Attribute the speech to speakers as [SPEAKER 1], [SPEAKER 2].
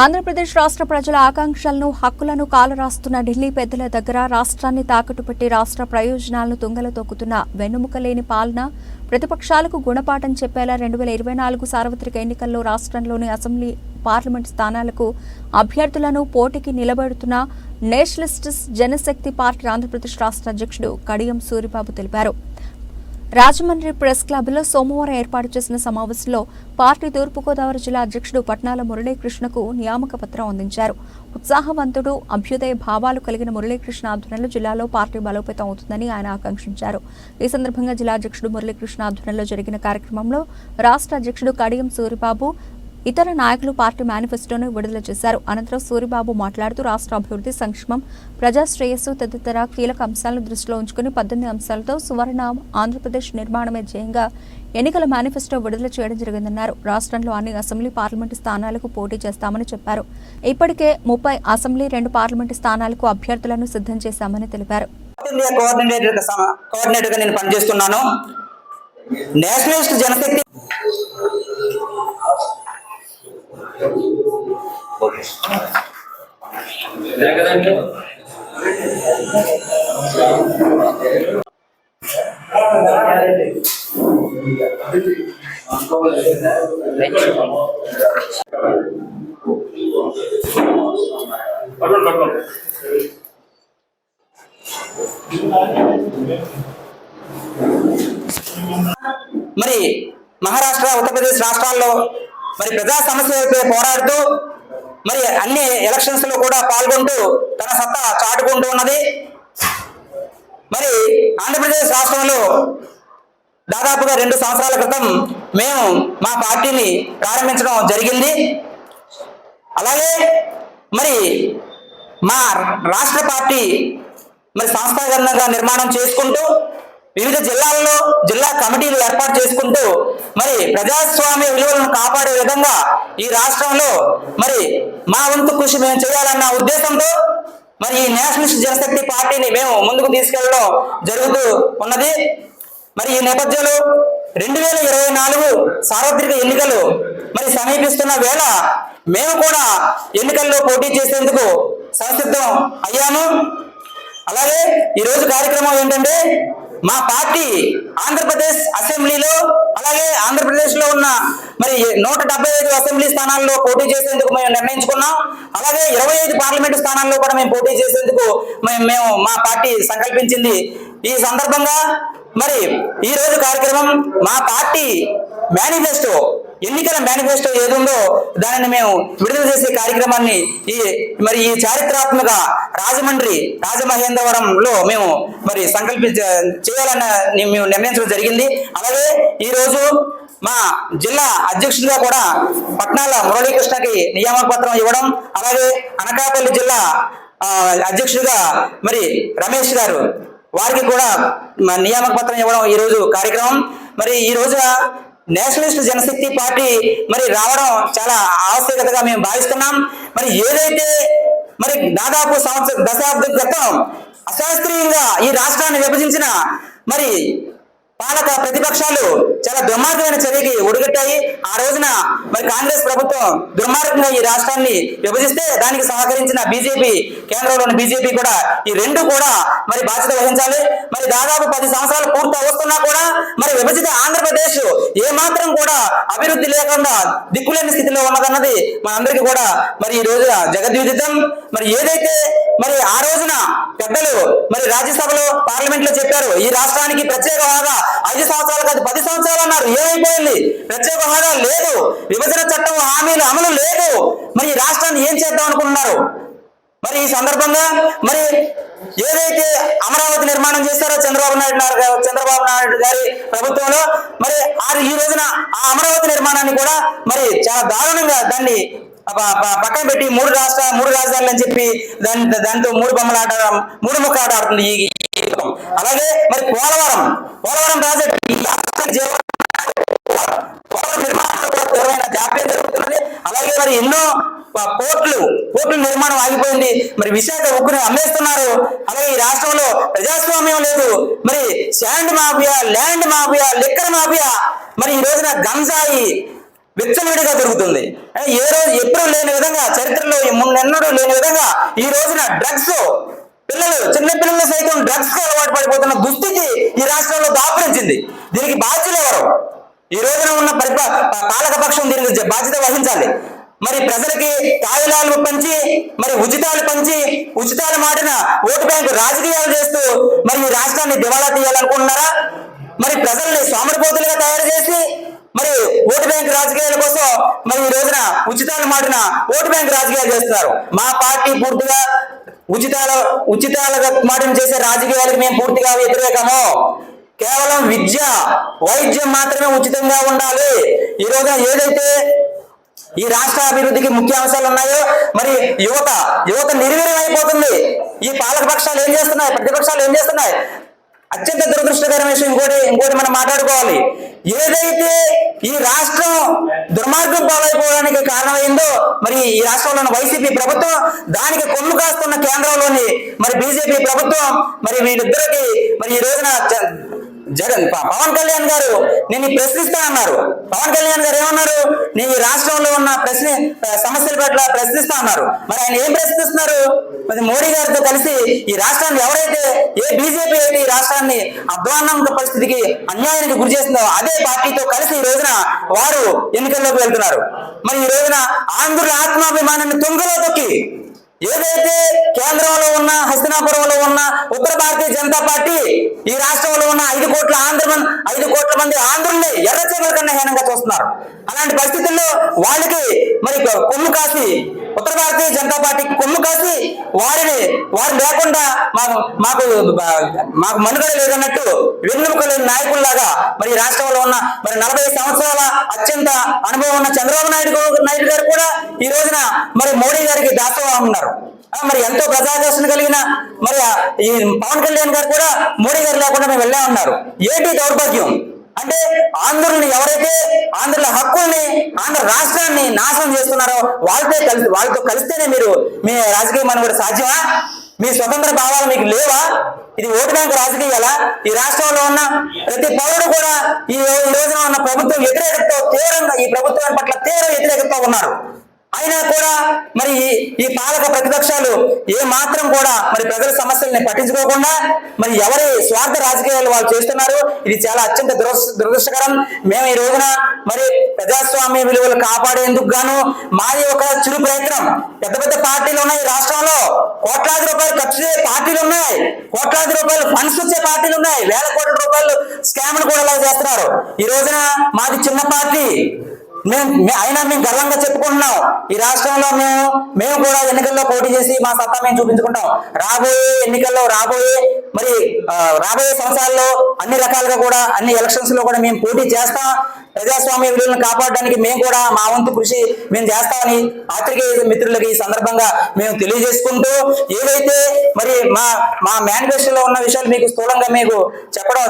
[SPEAKER 1] ఆంధ్రప్రదేశ్ రాష్ట్ర ప్రజల ఆకాంక్షలను హక్కులను కాలరాస్తున్న ఢిల్లీ పెద్దల దగ్గర రాష్ట్రాన్ని తాకట్టు పెట్టి రాష్ట్ర ప్రయోజనాలను తుంగలో తొక్కుతున్న వెన్నుముక లేని పాలన ప్రతిపక్షాలకు గుణపాఠం చెప్పేలా రెండు వేల ఇరవై నాలుగు సార్వత్రిక ఎన్నికల్లో రాష్ట్రంలోని అసెంబ్లీ పార్లమెంట్ స్థానాలకు అభ్యర్థులను పోటీకి నిలబెడుతున్న నేషనలిస్ట్స్ జనశక్తి పార్టీ ఆంధ్రప్రదేశ్ రాష్ట్ర అధ్యక్షుడు కడియం సూరిబాబు తెలిపారు. రాజమండ్రి ప్రెస్ క్లబ్లో సోమవారం ఏర్పాటు చేసిన సమావేశంలో పార్టీ తూర్పుగోదావరి జిల్లా అధ్యక్షుడు పట్నాల మురళీకృష్ణకు నియామక పత్రం అందించారు. ఉత్సాహవంతుడు అభ్యుదయ భావాలు కలిగిన మురళీకృష్ణ ఆధ్వర్యంలో జిల్లాలో పార్టీ బలోపేతం అవుతుందని ఆయన ఆకాంక్షించారు. ఈ సందర్భంగా జిల్లా అధ్యక్షుడు మురళీకృష్ణ ఆధ్వర్యంలో జరిగిన కార్యక్రమంలో రాష్ట్ర అధ్యక్షుడు కడియం సూరిబాబు ఇతర నాయకులు పార్టీ మేనిఫెస్టోను విడుదల చేశారు. అనంతరం సూరిబాబు మాట్లాడుతూ రాష్ట్ర అభివృద్ధి సంక్షేమం ప్రజా శ్రేయస్సు తదితర కీలక అంశాలను దృష్టిలో ఉంచుకుని పద్దెనిమిది అంశాలతో సువర్ణ ఆంధ్రప్రదేశ్ నిర్మాణమే ధ్యేయంగా ఎన్నికల మేనిఫెస్టో విడుదల చేయడం జరిగిందన్నారు. రాష్ట్రంలో అన్ని అసెంబ్లీ పార్లమెంటు స్థానాలకు పోటీ చేస్తామని చెప్పారు. ఇప్పటికే ముప్పై అసెంబ్లీ రెండు పార్లమెంటు స్థానాలకు అభ్యర్థులను సిద్ధం చేశామని తెలిపారు.
[SPEAKER 2] నేను పనిచేస్తున్నాను. నేషనలిస్ట్ జనశక్తి మరి మహారాష్ట్ర ఉత్తరప్రదేశ్ రాష్ట్రాల్లో మరి ప్రజా సమస్యలపై పోరాడుతూ మరి అన్ని ఎలక్షన్స్లో కూడా పాల్గొంటూ తన సత్తా చాటుకుంటూ ఉన్నది. మరి ఆంధ్రప్రదేశ్ రాష్ట్రంలో దాదాపుగా రెండు సంవత్సరాల క్రితం మేము మా పార్టీని ప్రారంభించడం జరిగింది. అలాగే మరి మా రాష్ట్ర పార్టీ మరి సంస్థాగతంగా నిర్మాణం చేసుకుంటూ వివిధ జిల్లాల్లో జిల్లా కమిటీలు ఏర్పాటు చేసుకుంటూ మరి ప్రజాస్వామ్య విలువలను కాపాడే విధంగా ఈ రాష్ట్రంలో మరి మా వంతు కృషి మేము చేయాలన్న ఉద్దేశంతో మరి ఈ నేషనలిస్ట్ జనశక్తి పార్టీని మేము ముందుకు తీసుకెళ్ళడం జరుగుతూ ఉన్నది. మరి ఈ నేపథ్యంలో రెండు వేల ఇరవై నాలుగు సార్వత్రిక ఎన్నికలు మరి సమీపిస్తున్న వేళ మేము కూడా ఎన్నికల్లో పోటీ చేసేందుకు సంసిద్ధం అయ్యాము. అలాగే ఈరోజు కార్యక్రమం ఏంటంటే మా పార్టీ ఆంధ్రప్రదేశ్ అసెంబ్లీలో అలాగే ఆంధ్రప్రదేశ్లో ఉన్న మరి నూట డెబ్బై ఐదు అసెంబ్లీ స్థానాల్లో పోటీ చేసేందుకు మేము నిర్ణయించుకున్నాం. అలాగే ఇరవై ఐదు పార్లమెంటు స్థానాల్లో కూడా మేము పోటీ చేసేందుకు మేము మేము మా పార్టీ సంకల్పించింది. ఈ సందర్భంగా మరి ఈ రోజు కార్యక్రమం మా పార్టీ మేనిఫెస్టో ఎన్నికల మేనిఫెస్టో ఏదుందో దానిని మేము విడుదల చేసే కార్యక్రమాన్ని ఈ మరి ఈ చారిత్రాత్మక రాజమండ్రి రాజమహేంద్రవరంలో మేము మరి సంకల్పించ చేయాలన్న మేము నిర్ణయించడం జరిగింది. అలాగే ఈ రోజు మా జిల్లా అధ్యక్షుడిగా కూడా పట్నాల మురళీకృష్ణకి నియామక పత్రం ఇవ్వడం అలాగే అనకాపల్లి జిల్లా అధ్యక్షుడిగా మరి రమేష్ గారు వారికి కూడా నియామక పత్రం ఇవ్వడం ఈరోజు కార్యక్రమం. మరి ఈ రోజున నేషనలిస్ట్ జనశక్తి పార్టీ మరి రావడం చాలా ఆవశ్యకతగా మేము భావిస్తున్నాం. మరి ఏదైతే మరి దాదాపు సంవత్సర దశాబ్దం క్రితం అశాస్త్రీయంగా ఈ రాష్ట్రాన్ని విభజించిన మరి పాలక ప్రతిపక్షాలు చాలా దుర్మార్గమైన చర్యకి ఒడిగట్టాయి. ఆ రోజున మరి కాంగ్రెస్ ప్రభుత్వం దుర్మార్గంగా ఈ రాష్ట్రాన్ని విభజిస్తే దానికి సహకరించిన బీజేపీ కేంద్రంలోని బీజేపీ కూడా ఈ రెండు కూడా మరి బాధ్యత వహించాలి. మరి దాదాపు పది సంవత్సరాలు పూర్తి వస్తున్నా కూడా మరి విభజిత ఆంధ్రప్రదేశ్ ఏమాత్రం కూడా అభివృద్ధి లేకుండా దిక్కులేని స్థితిలో ఉన్నదన్నది మనందరికీ కూడా మరి ఈ రోజున జగద్విదితం. మరి ఏదైతే మరి ఆ రోజున పెద్దలు మరి రాజ్యసభలో పార్లమెంట్లో చెప్పారు ఈ రాష్ట్రానికి ప్రత్యేక హోదా ఐదు సంవత్సరాలు కాదు పది సంవత్సరాలు అన్నారు. ఏమైపోయింది? ప్రత్యేక హోదా లేదు. విభజన చట్టం హామీలు అమలు లేదు. మరి ఈ రాష్ట్రాన్ని ఏం చేద్దాం అనుకుంటున్నారు? మరి ఈ సందర్భంగా మరి ఏదైతే అమరావతి నిర్మాణం చేస్తారో చంద్రబాబు నాయుడు చంద్రబాబు నాయుడు గారి ప్రభుత్వంలో మరి ఆ ఈ రోజున ఆ అమరావతి నిర్మాణాన్ని కూడా మరి చాలా దారుణంగా దాన్ని పక్కన పెట్టి మూడు రాష్ట్ర మూడు రాజధానులు అని చెప్పి దాని దాంతో మూడు బొమ్మలు ఆట మూడు ముక్క ఆట ఆడుతుంది ఈ అలాగే మరి పోలవరం పోలవరం ప్రాజెక్ట్ కూడా జాప్యం జరుగుతున్నది. అలాగే మరి ఎన్నో కోట్లు కోట్లు నిర్మాణం ఆగిపోయింది. మరి విశాఖ ఉక్కుని అమ్మేస్తున్నారు. అలాగే ఈ రాష్ట్రంలో ప్రజాస్వామ్యం లేదు. మరి sand mafia land mafia liquor mafia మరి ఈ రోజున గంజాయి విచ్చలవిడిగా దొరుకుతుంది. ఏ రోజు ఎప్పుడు లేని విధంగా చరిత్ర ఎన్నడూ లేని విధంగా ఈ రోజున డ్రగ్స్ పిల్లలు చిన్న పిల్లలు సైతం డ్రగ్స్కు అలవాటు పడిపోతున్న దుస్థితి ఈ రాష్ట్రంలో దాపురించింది. దీనికి బాధ్యులు ఎవరు? ఈ రోజున ఉన్న పరిప పాలకపక్షం దీనికి బాధ్యత వహించాలి. మరి ప్రజలకి కాగితాలు పంచి మరి ఉచితాలు పంచి ఉచితాల మాటిన ఓటు బ్యాంకు రాజకీయాలు చేస్తూ మరి ఈ రాష్ట్రాన్ని దివాళా తీయాలనుకుంటున్నారా? మరి ప్రజల్ని సోమరిపోతులుగా తయారు చేసి మరి ఓటు బ్యాంక్ రాజకీయాల కోసం మరి ఈ రోజున ఉచితాలు మాటిన ఓటు బ్యాంక్ రాజకీయాలు చేస్తున్నారు. మా పార్టీ పూర్తిగా ఉచితాల ఉచితాలుగా మాటిన చేసే రాజకీయాలకు మేము పూర్తిగా వ్యతిరేకము. కేవలం విద్య వైద్యం మాత్రమే ఉచితంగా ఉండాలి. ఈ రోజున ఏదైతే ఈ రాష్ట్ర అభివృద్ధికి ముఖ్య అంశాలు ఉన్నాయో మరి యువత యువత నిర్వీర్యం అయిపోతుంది. ఈ పాలక పక్షాలు ఏం చేస్తున్నాయి? ప్రతిపక్షాలు ఏం చేస్తున్నాయి? అత్యంత దురదృష్టకరమైన విషయం ఇంకోటి ఇంకోటి మనం మాట్లాడుకోవాలి. ఏదైతే ఈ రాష్ట్రం దుర్మార్గం పాలైపోవడానికి కారణమైందో మరి ఈ రాష్ట్రంలో ఉన్న వైసీపీ ప్రభుత్వం దానికి కొమ్ము కాస్తున్న కేంద్రంలోని మరి బీజేపీ ప్రభుత్వం మరి వీళ్ళిద్దరికి మరి ఈ రోజున జగన్ పవన్ కళ్యాణ్ గారు నేను ప్రశ్నిస్తా అన్నారు. పవన్ కళ్యాణ్ గారు ఏమన్నారు? నేను ఈ రాష్ట్రంలో ఉన్న ప్రశ్న సమస్యల పట్ల ప్రశ్నిస్తా అన్నారు. మరి ఆయన ఏం ప్రశ్నిస్తున్నారు? మరి మోడీ గారితో కలిసి ఈ రాష్ట్రాన్ని ఎవరైతే ఏ బీజేపీ అయితే ఈ రాష్ట్రాన్ని అధ్వాన్నం పరిస్థితికి అన్యాయానికి గురి చేస్తుందో అదే పార్టీతో కలిసి ఈ రోజున వారు ఎన్నికల్లోకి వెళ్తున్నారు. మరి ఈ రోజున ఆంధ్రుల ఆత్మాభిమానాన్ని తుంగలో తొక్కి ఏదైతే కేంద్రంలో ఉన్న హస్తినాపురంలో ఉన్న ఉత్తర భారతీయ జనతా పార్టీ ఈ రాష్ట్రంలో ఉన్న ఐదు కోట్ల ఆంధ్ర ఐదు కోట్ల మంది ఆంధ్రుల్ని ఎర్ర చేపల కన్నా హీనంగా చూస్తున్నారు. అలాంటి పరిస్థితుల్లో వాళ్ళకి మరి కొమ్ము కాసి ఉత్తర భారతీయ జనతా పార్టీకి కొమ్ము కాసి వారిని వారు లేకుండా మాకు మాకు మాకు మనుగడ లేదన్నట్టు వెన్నుముక లేని నాయకుల్లాగా మరి రాష్ట్రంలో ఉన్న మరి నలభై సంవత్సరాల అత్యంత అనుభవం ఉన్న చంద్రబాబు నాయుడు నాయుడు గారు కూడా ఈ రోజున మరి మోడీ గారికి దాసోహం ఉన్నారు. మరి ఎంతో ప్రజాదర్శన కలిగిన మరి ఈ పవన్ కళ్యాణ్ గారు కూడా మోడీ గారు లేకుండా మేము వెళ్ళా ఉన్నారు. ఏంటి దౌర్భాగ్యం. అంటే ఆంధ్రుల్ని ఎవరైతే ఆంధ్రుల హక్కుల్ని ఆంధ్ర రాష్ట్రాన్ని నాశనం చేస్తున్నారో వాళ్ళతో కలిసి వాళ్ళతో కలిస్తేనే మీరు మీ రాజకీయ కూడా సాధ్యమా? మీ స్వతంత్ర భావాలు మీకు లేవా? ఇది ఓటు బ్యాంకు రాజకీయాలా? ఈ రాష్ట్రంలో ఉన్న ప్రతి పౌరుడు కూడా ఈ ఈ రోజున ఉన్న ప్రభుత్వం వ్యతిరేకతతో తీవ్రంగా ఈ ప్రభుత్వం పట్ల తీవ్ర వ్యతిరేకతతో ఉన్నారు. అయినా కూడా మరి ఈ- పాలక ప్రతిపక్షాలు ఏ మాత్రం కూడా మరి ప్రజల సమస్యల్ని పట్టించుకోకుండా మరి ఎవరి స్వార్థ రాజకీయాలు వాళ్ళు చేస్తున్నారు? ఇది చాలా అత్యంత దురదృష్టకరం. మేము ఈ రోజున మరి ప్రజాస్వామ్య విలువలు కాపాడేందుకు గాను మాది ఒక చిరు ప్రయత్నం. పెద్ద పెద్ద పార్టీలు ఉన్నాయి రాష్ట్రంలో. కోట్లాది రూపాయలు ఖర్చు చేసే పార్టీలు ఉన్నాయి. కోట్లాది రూపాయలు ఫండ్స్ వచ్చే పార్టీలు ఉన్నాయి. వేల కోట్ల రూపాయలు స్కామ్లు కూడా ఇలా చేస్తున్నారు. ఈ రోజున మాది చిన్న పార్టీ. మేము అయినా మేము గర్వంగా చెప్పుకుంటున్నాం. ఈ రాష్ట్రంలో మేము మేము కూడా ఎన్నికల్లో పోటీ చేసి మా సత్తా మేము చూపించుకుంటాం. రాబోయే ఎన్నికల్లో రాబోయే మరి రాబోయే సంవత్సరాల్లో అన్ని రకాలుగా కూడా అన్ని ఎలక్షన్స్లో కూడా మేము పోటీ చేస్తాం. ప్రజాస్వామ్య విలువలను కాపాడడానికి మేము కూడా మా వంతు కృషి మేము చేస్తామని పాత్రికేయ మిత్రులకి ఈ సందర్భంగా మేము తెలియజేసుకుంటూ ఏదైతే మరి మా మా మేనిఫెస్టోలో ఉన్న విషయాలు మీకు స్థూలంగా మీకు చెప్పడం